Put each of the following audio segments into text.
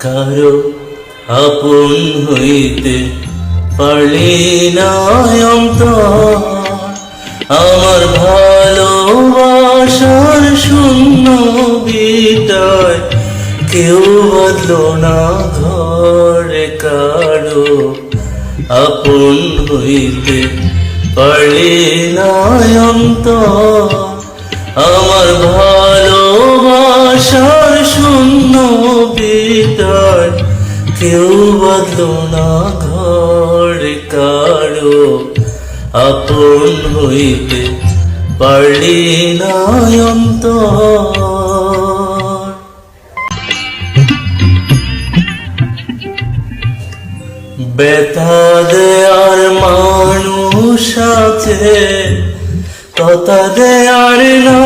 কারও আপন হইতে পারলি না আমার ভালোবাসার শূন্য বিটায় কেউ বদলো না ঘরে কারও আপন হইতে পারলি না আমার ভালোবাসার কেউ বদলো না ঘরে কারও, আপন হইতে পারলি না অন্তর। দেয়ার মানুষ আছে, কথা দেয়ার না।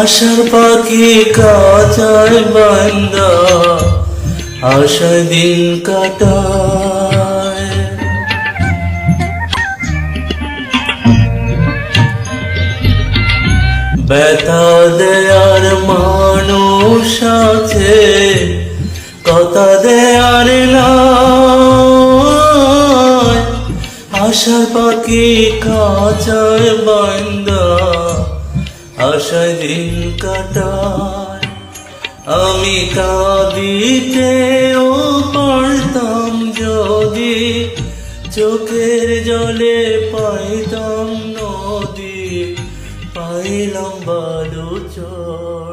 আশার পাখি কাচায় বান্দা আশা দিন কাটায়। ব্যথা দেয়ার মানুষ আছে, কথা দেয়ার নয় আশা পাখি কাচায় বান্দা আশায় দিন কাটায়। আমি কাঁদিতেও পারতাম যদি চোখের জলে পাইতাম নদী পাইলাম বালুচর।